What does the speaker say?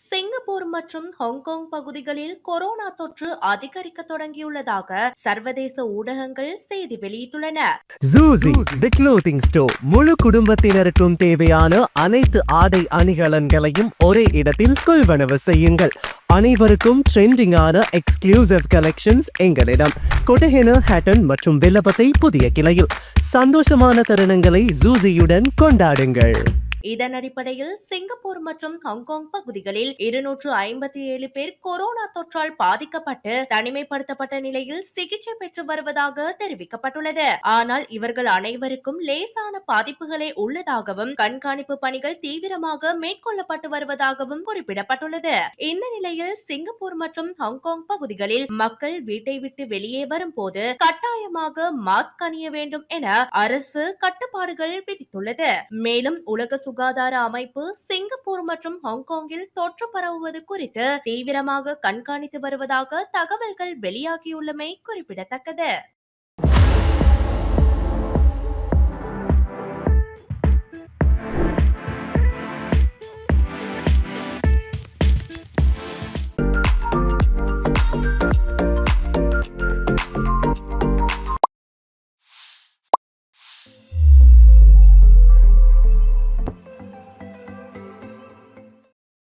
Singapore மற்றும் Hong Kong பகுதிகளில் corona தொற்று அதிகரிக்க தொடங்கியுள்ளதாக சர்வதேச ஊடகங்கள் செய்தி வெளியிட்டுள்ளன. ஜூசி தி க்ளோத்திங் ஸ்டோர் முழு குடும்பத்தினருக்கும் தேவையான அனைத்து ஆடை அணிகலன்களையும் ஒரே இடத்தில் கொள்வனவு செய்யுங்கள். அனைவருக்கும் ட்ரெண்டிங்கான எக்ஸ்க்ளூசிவ் கலெக்ஷன்ஸ் எங்களிடம். கொட்டஹென ஹேட்டன் மற்றும் வில்லபத்தை புதிய கிளையில். சந்தோஷமான தருணங்களை ஜூசியுடன் கொண்டாடுங்கள். இதன் அடிப்படையில் சிங்கப்பூர் மற்றும் ஹாங்காங் பகுதிகளில் இருநூற்று ஐம்பத்தி ஏழு பேர் கொரோனா தொற்றால் பாதிக்கப்பட்டு தனிமைப்படுத்தப்பட்ட நிலையில் சிகிச்சை பெற்று வருவதாக தெரிவிக்கப்பட்டுள்ளது. ஆனால் இவர்கள் அனைவருக்கும் லேசான பாதிப்புகளே உள்ளதாகவும் கண்காணிப்பு பணிகள் தீவிரமாக மேற்கொள்ளப்பட்டு வருவதாகவும் குறிப்பிடப்பட்டுள்ளது. இந்த நிலையில் சிங்கப்பூர் மற்றும் ஹாங்காங் பகுதிகளில் மக்கள் வீட்டை விட்டு வெளியே வரும்போது கட்டாயமாக மாஸ்க் அணிய வேண்டும் என அரசு கட்டுப்பாடுகள் விதித்துள்ளது. மேலும் உலக சுகாதார அமைப்பு சிங்கப்பூர் மற்றும் ஹாங்காங்கில் தொற்று பரவுவது குறித்து தீவிரமாக கண்காணித்து வருவதாக தகவல்கள் வெளியாகியுள்ளமை குறிப்பிடத்தக்கது.